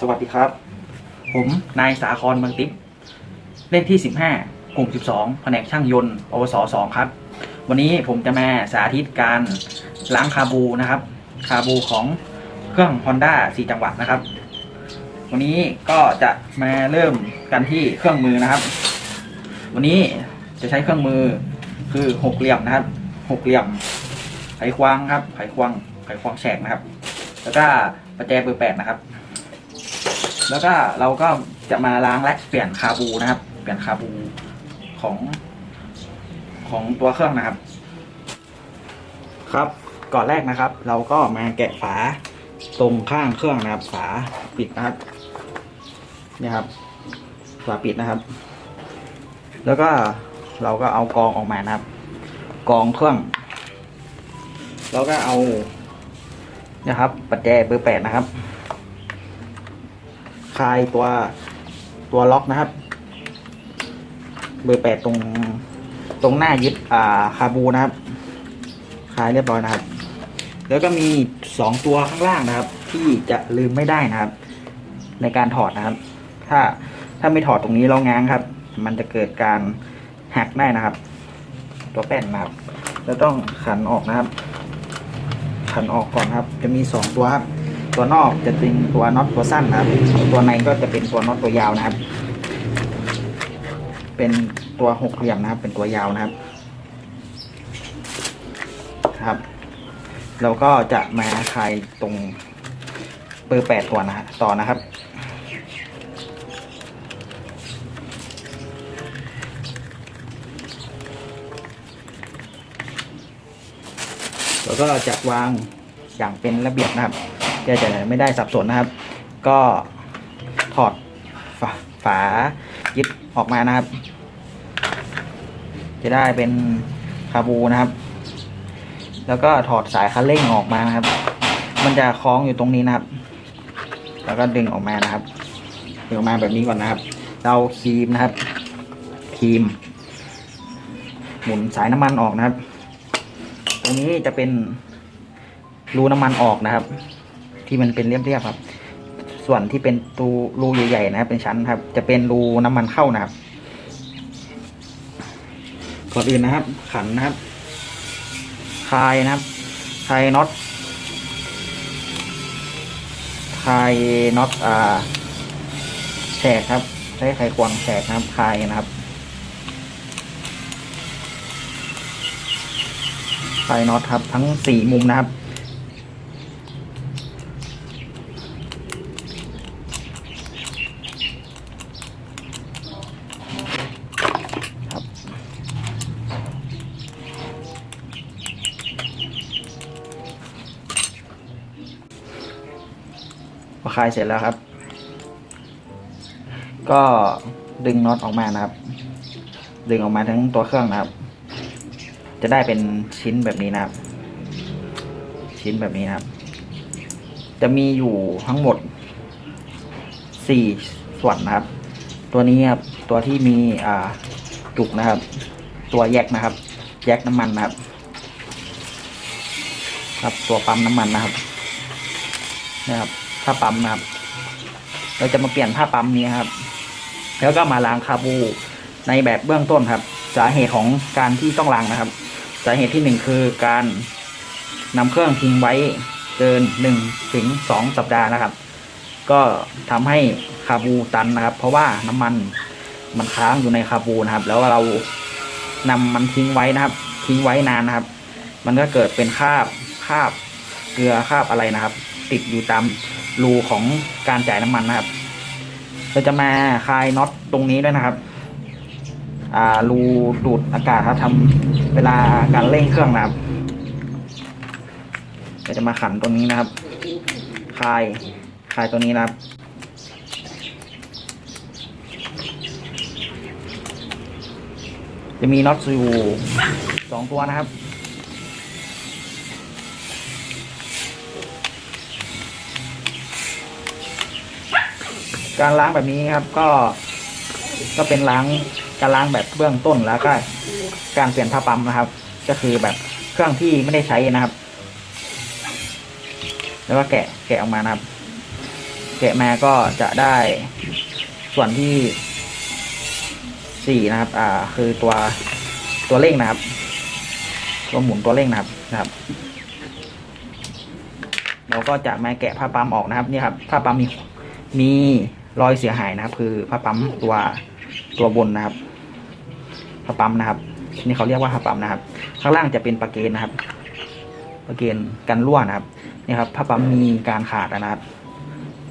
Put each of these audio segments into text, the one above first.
สวัสดีครับ ผมนายสาครเมืองติ๊บเลขที่ 15 กลุ่ม 12 แผนกช่างยนต์ปวส2ครับ วันนี้ผมจะมาสาธิตการล้างคาบูนะครับ คาบูของเครื่อง Honda 4 จังหวัดนะครับ วันนี้ก็จะมาเริ่มกันที่เครื่องมือนะครับ วันนี้จะใช้เครื่องมือคือหกเหลี่ยมนะครับหกเหลี่ยม ไขควงครับ ไขควงไขควงแฉกนะครับ แล้วก็ประแจเบอร์แปดนะครับ แล้วก็เราก็จะมาล้างและเปลี่ยนคาบูนะครับ เปลี่ยนคาบูของของตัวเครื่องนะครับ ครับก่อนแรกนะครับ เราก็มาแกะฝาตรงข้างเครื่องนะครับ ฝาปิดนะครับนี่ครับ ฝาปิดนะครับ แล้วก็เราก็เอากองออกมานะครับ กองเครื่อง แล้วก็เอานะครับปัจแจเบอร์แปดนะครับ คลายตัวตัวล็อกนะครับ เบอร์แปดตรงตรงหน้ายึดอ่าคาบูนะครับ คลายเรียบร้อยนะครับ แล้วก็มีสองตัวข้างล่างนะครับ ที่จะลืมไม่ได้นะครับ ในการถอดนะครับ ถ้าถ้าไม่ถอดตรงนี้เราง้างครับ มันจะเกิดการหักได้นะครับ ตัวแป้นนะครับแล้วต้องขันออกนะครับ ขันออกก่อนครับ จะมีสองตัวครับ ตัวนอกจะเป็นตัวน็อตตัวสั้นนะครับ ตัวในก็จะเป็นตัวน็อตตัวยาวนะครับ เป็นตัวหกเหลี่ยมนะครับ เป็นตัวยาวนะครับ ครับ เราก็จะมาคลายตรงเบอร์แปดตัวนะฮะต่อนะครับแล้วก็จะวางอย่างเป็นระเบียบนะครับ จะจะไม่ได้สับสนนะครับ ก็ถอดฝาฝายึดออกมานะครับ จะได้เป็นคาบูนะครับ แล้วก็ถอดสายคันเร่งออกมานะครับ มันจะคล้องอยู่ตรงนี้นะครับ แล้วก็ดึงออกมานะครับดึงออกมาแบบนี้ก่อนนะครับ เราครีมนะครับครีม หมุนสายน้ำมันออกนะครับ ตรงนี้จะเป็นรูน้ำมันออกนะครับ ที่มันเป็นเรียบๆครับ ส่วนที่เป็นตูรูใหญ่ๆนะครับ เป็นชั้นครับ จะเป็นรูน้ำมันเข้านะครับก่อนอื่นนะครับ ขันนะครับคลายนะครับคลายน็อตคลายน็อตอ่าแฉกครับ ใช้ไขควงแฉกนะครับคลายนะครับคลายน็อตครับ ทั้งสี่มุมนะครับ คลายเสร็จแล้วครับ ก็ดึงน็อตออกมานะครับ ดึงออกมาทั้งตัวเครื่องนะครับ จะได้เป็นชิ้นแบบนี้นะครับ ชิ้นแบบนี้นะครับ จะมีอยู่ทั้งหมดสี่ส่วนนะครับ ตัวนี้ครับตัวที่มีอ่าจุกนะครับ ตัวแยกนะครับ แยกน้ำมันนะครับ ครับตัวปั๊มน้ำมันนะครับนะครับ ผ้าปั๊มนะครับ เราจะมาเปลี่ยนผ้าปั๊มนี้ครับ แล้วก็มาล้างคาบูในแบบเบื้องต้นครับ สาเหตุของการที่ต้องล้างนะครับ สาเหตุที่หนึ่งคือการนำเครื่องทิ้งไว้เกินหนึ่งถึงสองสัปดาห์นะครับ ก็ทำให้คาบูตันนะครับ เพราะว่าน้ำมันมันค้างอยู่ในคาบูนะครับ แล้วเรานำมันทิ้งไว้นะครับ ทิ้งไว้นานนะครับ มันก็เกิดเป็นคราบคราบเกลือคราบอะไรนะครับ ติดอยู่ตาม รูของการจ่ายน้ำมันนะครับ เราจะมาคลายน็อตตรงนี้ด้วยนะครับ อ่ารูดูดอากาศครับทำเวลาการเร่งเครื่องนะครับ เราจะมาขันตรงนี้นะครับ คลายคลายตัวนี้นะครับจะมีน็อตอยู่สองตัวนะครับ การล้างแบบนี้ครับก็ ก็เป็นล้างการล้างแบบเบื้องต้นแล้วก็ การเปลี่ยนผ้าปั๊มนะครับ ก็คือแบบเครื่องที่ไม่ได้ใช้นะครับ แล้วก็แกะแกะออกมานะครับ แกะมาก็จะได้ส่วนที่สี่นะครับ อ่า คือตัวตัวเร่งนะครับ ตัวหมุนตัวเร่งนะครับนะครับ เราก็จะมาแกะผ้าปั๊มออกนะครับ นี่ครับผ้าปั๊มมีมี รอยเสียหายนะครับ คือผ้าปั๊มตัวตัวบนนะครับผ้าปั๊มนะครับนี่เขาเรียกว่าผ้าปั๊มนะครับ ข้างล่างจะเป็นปะเกนนะครับปะเกนกันรั่วนะครับนี่ครับผ้าปั๊มมีการขาดนะครับ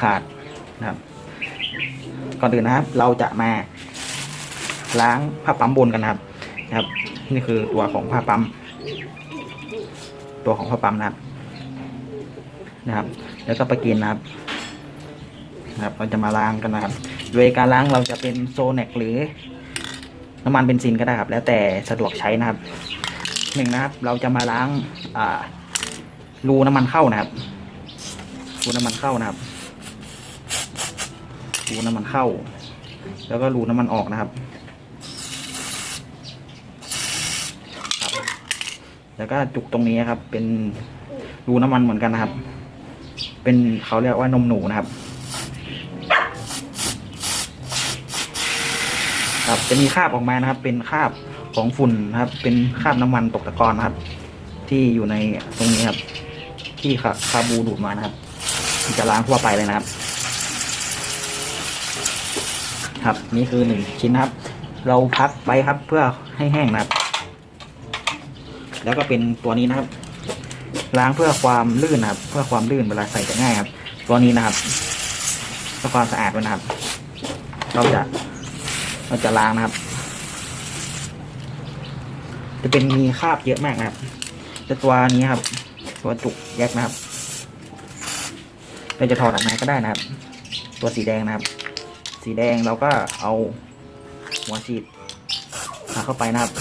ขาดนะครับ ก่อนอื่นนะครับ เราจะมาล้างผ้าปั๊มบนกันนะครับนะครับ นี่คือตัวของผ้าปั๊ม ตัวของผ้าปั๊มนะครับนะครับ แล้วก็ไปกินนะครับ นะครับ เราจะมาล้างกันนะครับ โดยการล้างเราจะเป็นโซเนกหรือน้ำมันเบนซินก็ได้ครับ แล้วแต่สะดวกใช้นะครับหนึ่งนะครับ เราจะมาล้างอ่ารูน้ำมันเข้านะครับรูน้ำมันเข้านะครับรูน้ำมันเข้า แล้วก็รูน้ำมันออกนะครับครับแล้วก็จุกตรงนี้ครับ เป็นรูน้ำมันเหมือนกันนะครับ เป็นเขาเรียกว่านมหนูนะครับ ครับ จะมีคราบออกมานะครับ เป็นคราบของฝุ่นนะครับ เป็นคราบน้ำมันตกตะกอนนะครับ ที่อยู่ในตรงนี้ครับ ที่คาคาบูดูดมานะครับจะล้างทั่วไปเลยนะครับ ครับนี่คือหนึ่งชิ้นนะครับ เราพักไว้ครับเพื่อให้แห้งนะครับ แล้วก็เป็นตัวนี้นะครับ ล้างเพื่อความลื่นนะครับ เพื่อความลื่นเวลาใส่จะง่ายครับ ตัวนี้นะครับเพื่อความสะอาดไว้นะครับ เราจะ เราจะล้างนะครับ จะเป็นมีคราบเยอะมากนะครับแต่ตัวนี้ครับ ตัวจุกแยกนะครับ เราจะถอดออกมาก็ได้นะครับ ตัวสีแดงนะครับ สีแดงเราก็เอาหัวฉีดมาเข้าไปนะครับ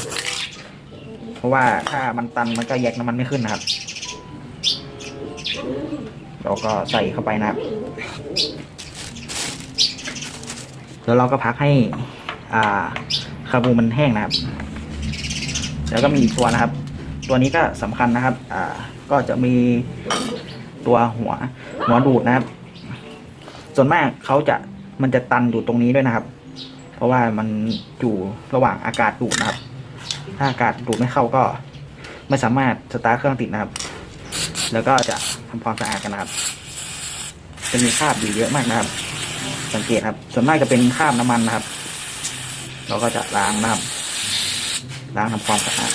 เพราะว่าถ้ามันตันมันก็แยกน้ำมันไม่ขึ้นนะครับ เราก็ใส่เข้าไปนะครับ แล้วเราก็พักให้ อ่าคาบูมันแห้งนะครับ แล้วก็มีอีกตัวนะครับ ตัวนี้ก็สำคัญนะครับ อ่า ก็จะมีตัวหัวหัวดูดนะครับ ส่วนมากเขาจะมันจะตันอยู่ตรงนี้ด้วยนะครับ เพราะว่ามันอยู่ระหว่างอากาศดูดนะครับ ถ้าอากาศดูดไม่เข้าก็ไม่สามารถสตาร์ทเครื่องติดนะครับ แล้วก็จะทำความสะอาดกันนะครับ จะมีคราบอยู่เยอะมากนะครับ สังเกตครับ ส่วนมากจะเป็นคราบน้ำมันนะครับ เราก็จะล้างนะครับ ล้างทำความสะอาด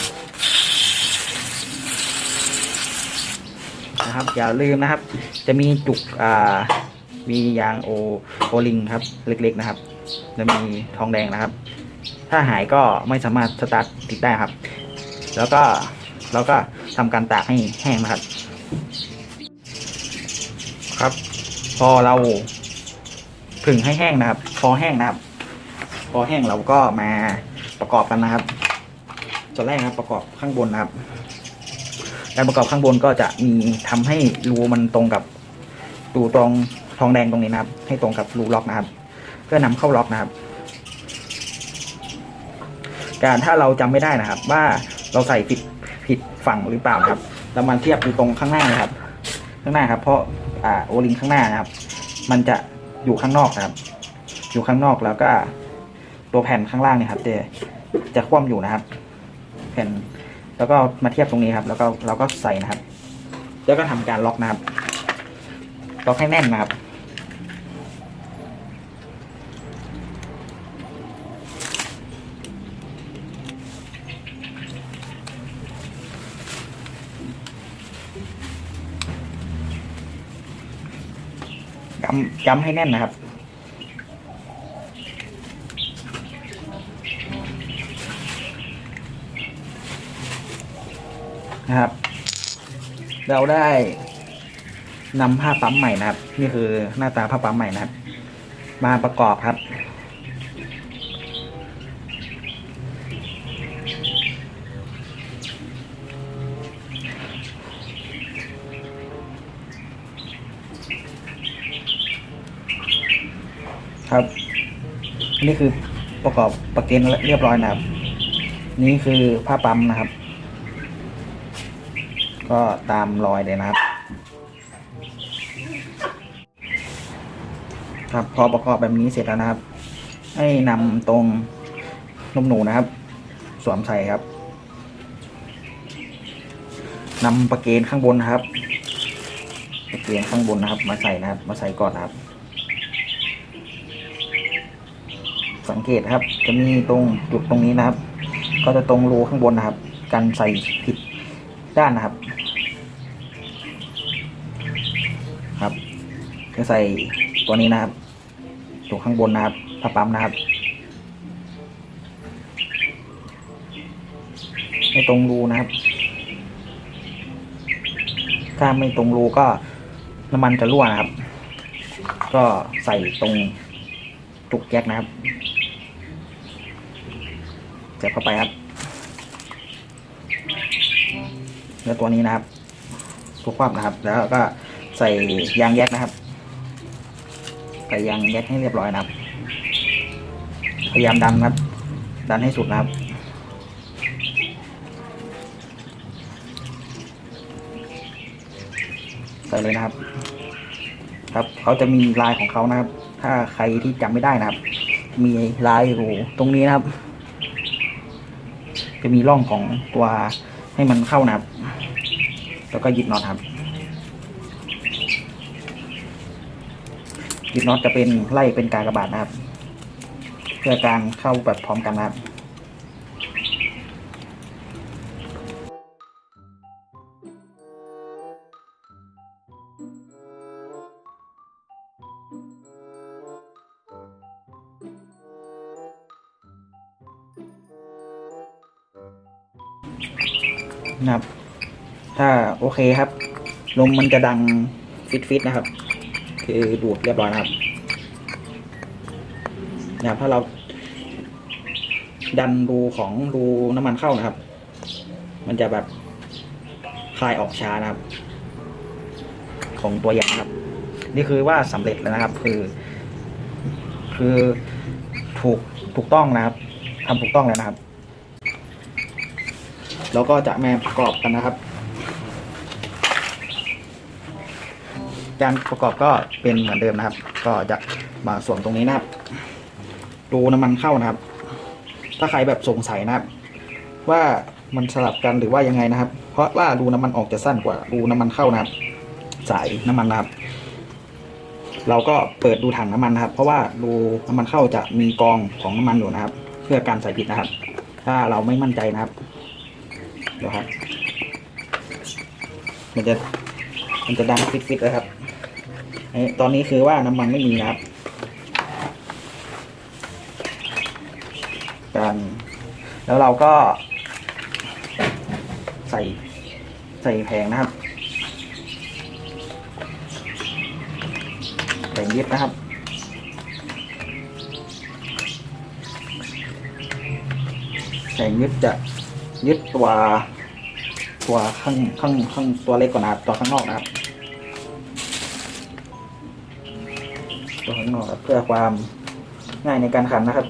นะครับ อย่าลืมนะครับ จะมีจุกอ่ามียางโอโอลิงครับ เล็กๆนะครับแล้วมีทองแดงนะครับ ถ้าหายก็ไม่สามารถสตาร์ทติดได้ครับ แล้วก็เราก็ทำการตากให้แห้งนะครับ ครับ พอเราผึ่งให้แห้งนะครับ พอแห้งนะครับ พอแห้งเราก็มาประกอบกันนะครับส่วนแรกนะครับประกอบข้างบนนะครับการประกอบข้างบนก็จะมีทำให้รูมันตรงกับรูตรงทองแดงตรงนี้นะครับ ให้ตรงกับรูล็อกนะครับ เพื่อนำเข้าล็อกนะครับ การถ้าเราจำไม่ได้นะครับ ว่าเราใส่ผิดผิดฝั่งหรือเปล่านะครับเรามาเทียบดูตรงข้างหน้านะครับ ข้างหน้าครับ เพราะอ่าโอลิงข้างหน้านะครับ มันจะอยู่ข้างนอกนะครับ อยู่ข้างนอกแล้วก็ ตัวแผ่นข้างล่างเนี่ยครับจะจะคว่ำอยู่นะครับ แผ่นแล้วก็มาเทียบตรงนี้ครับ แล้วก็เราก็ใส่นะครับ แล้วก็ทำการล็อกนะครับล็อกให้แน่นนะครับย้ำย้ำให้แน่นนะครับ นะครับ เราได้นำผ้าปั๊มใหม่นะครับ นี่คือหน้าตาผ้าปั๊มใหม่นะครับ มาประกอบครับ ครับ นี่คือประกอบประเกนเรียบร้อยนะครับ นี่คือผ้าปั๊มนะครับ ก็ตามรอยเลยนะครับ ครับพอประกอบแบบนี้เสร็จแล้วนะครับ ให้นำตรงนมหนูนะครับ สวมใส่ครับนำประเกนข้างบนนะครับประเกนข้างบนนะครับ มาใส่นะครับ มาใส่ก่อนนะครับ สังเกตครับ จะมีตรงจุดตรงนี้นะครับ ก็จะตรงรูข้างบนนะครับ กันใส่ผิดด้านนะครับ จะใส่ตัวนี้นะครับตรงข้างบนนะครับผ้าปั๊มนะครับให้ตรงรูนะครับ ถ้าไม่ตรงรูก็น้ำมันจะรั่วนะครับ ก็ใส่ตรงจุกแก๊กนะครับเสียบเข้าไปครับ แล้วตัวนี้นะครับทุกความนะครับ แล้วก็ใส่ยางแยกนะครับ ใส่ยางแยกให้เรียบร้อยนะครับพยายามดันครับ ดันให้สุดนะครับ ใส่เลยนะครับ ครับเขาจะมีลายของเขานะครับ ถ้าใครที่จำไม่ได้นะครับ มีลายอยู่ตรงนี้นะครับ จะมีร่องของตัวให้มันเข้านะครับ แล้วก็ยึดน็อตครับ ยึดน็อตจะเป็นไล่เป็นกากระบาทนะครับ เพื่อการเข้าแบบพร้อมกันนะครับนะครับ ถ้าโอเคครับ ลมมันจะดังฟิตๆนะครับ คือดูดเรียบร้อยนะครับนะครับถ้าเราดันรูของรูน้ำมันเข้านะครับ มันจะแบบคลายออกช้านะครับ ของตัวยางครับ นี่คือว่าสำเร็จแล้วนะครับ คือ คือถูกถูกต้องนะครับทำถูกต้องแล้วนะครับ แล้วก็จะมาประกอบกันนะครับ การประกอบก็เป็นเหมือนเดิมนะครับ ก็จะมาสวนตรงนี้นะครับรูน้ำมันเข้านะครับ ถ้าใครแบบสงสัยนะครับ ว่ามันสลับกันหรือว่ายังไงนะครับ เพราะว่ารูน้ำมันออกจะสั้นกว่ารูน้ำมันเข้านะครับ สายน้ำมันนะครับ เราก็เปิดดูถังน้ำมันนะครับ เพราะว่ารูน้ำมันเข้าจะมีกองของน้ำมันอยู่นะครับ เพื่อการใส่ผิดนะครับ ถ้าเราไม่มั่นใจนะครับเดี๋ยวครับ มันจะมันจะดังฟิตๆเลยครับ ตอนนี้คือว่าน้ำมันไม่มีนะครับการแล้วเราก็ ใส่ใส่แผงนะครับแผงยึดนะครับแผงยึดจะยึดตัวตัวข้างข้างข้างตัวเล็กก่อนนะครับตัวข้างนอกนะครับ ตัวข้างนอกครับเพื่อความง่ายในการขันนะครับ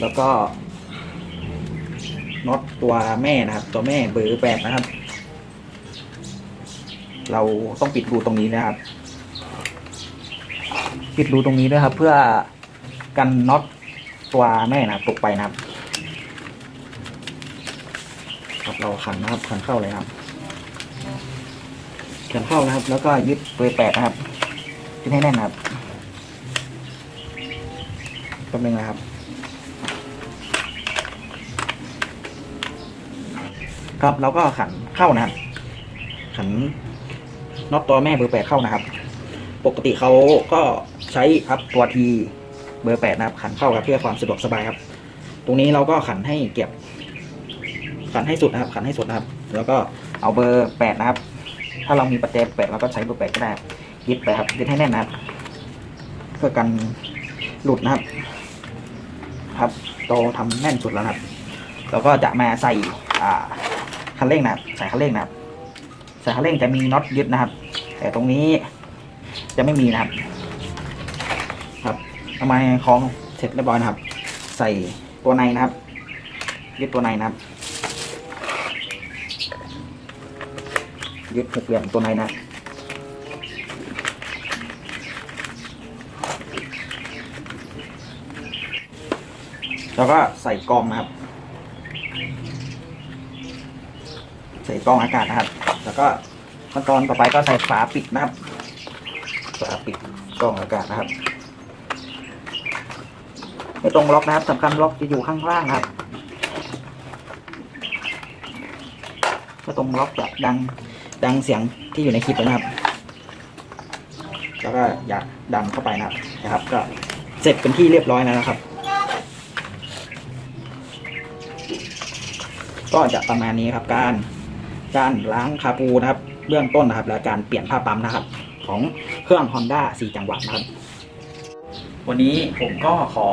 แล้วก็น็อตตัวแม่นะครับ ตัวแม่เบอร์แปดนะครับ เราต้องปิดรูตรงนี้นะครับ ปิดรูตรงนี้ด้วยครับ เพื่อกันน็อตตัวแม่นะตกไปนะครับ ครับ เราขันนะครับขันเข้าเลยครับขันเข้านะครับ แล้วก็ยึดเบอร์แปดนะครับยึดให้แน่นครับแป๊บนึงนะครับ ครับเราก็ขันเข้านะครับขันน็อตตัวแม่เบอร์แปดเข้านะครับ ปกติเขาก็ใช้ครับตัวทีเบอร์แปดนะครับ ขันเข้าครับเพื่อความสะดวกสบายครับ ตรงนี้เราก็ขันให้เก็บ ขันให้สุดนะครับ ขันให้สุดนะครับ แล้วก็เอาเบอร์แปดนะครับ ถ้าเรามีประแจแปดเราก็ใช้เบอร์แปดก็ได้ยึดไปครับยึดให้แน่นนะครับเพื่อกันหลุดนะครับ ครับโตทำแน่นสุดแล้วนะครับแล้วก็จะมาใส่อ่าคันเร่งนะครับ ใส่คันเร่งนะครับใส่คันเร่งจะมีน็อตยึดนะครับ แต่ตรงนี้จะไม่มีนะครับ ครับเอามาคล้องเสร็จเรียบร้อยนะครับ ใส่ตัวในนะครับ ยึดตัวในนะครับ ยึดหกเหลี่ยมตัวในนะแล้วก็ใส่กรองนะครับ ใส่กรองอากาศนะครับ แล้วก็ขั้นตอนต่อไปก็ใส่ฝาปิดนะครับ ฝาปิดกรองอากาศนะครับ ไม่ตรงล็อกนะครับสำคัญล็อกจะอยู่ข้างล่างครับถ้าตรงล็อกจะดัง ดังเสียงที่อยู่ในคลิปนะครับ แล้วก็อยากดันเข้าไปนะครับนะครับ ก็เสร็จเป็นที่เรียบร้อยแล้วนะครับ ก็จะประมาณนี้ครับ การการล้างคาปูนะครับ เบื้องต้นนะครับ และการเปลี่ยนผ้าปั๊มนะครับ ของเครื่อง Honda 4 จังหวะนะครับ วันนี้ผมก็ขอ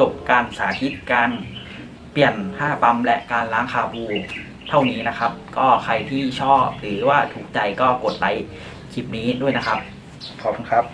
จบการสาธิตการเปลี่ยนผ้าปั๊มและการล้างคาบู เท่านี้นะครับ ก็ใครที่ชอบหรือว่าถูกใจก็กดไลค์คลิปนี้ด้วยนะครับ ขอบคุณครับ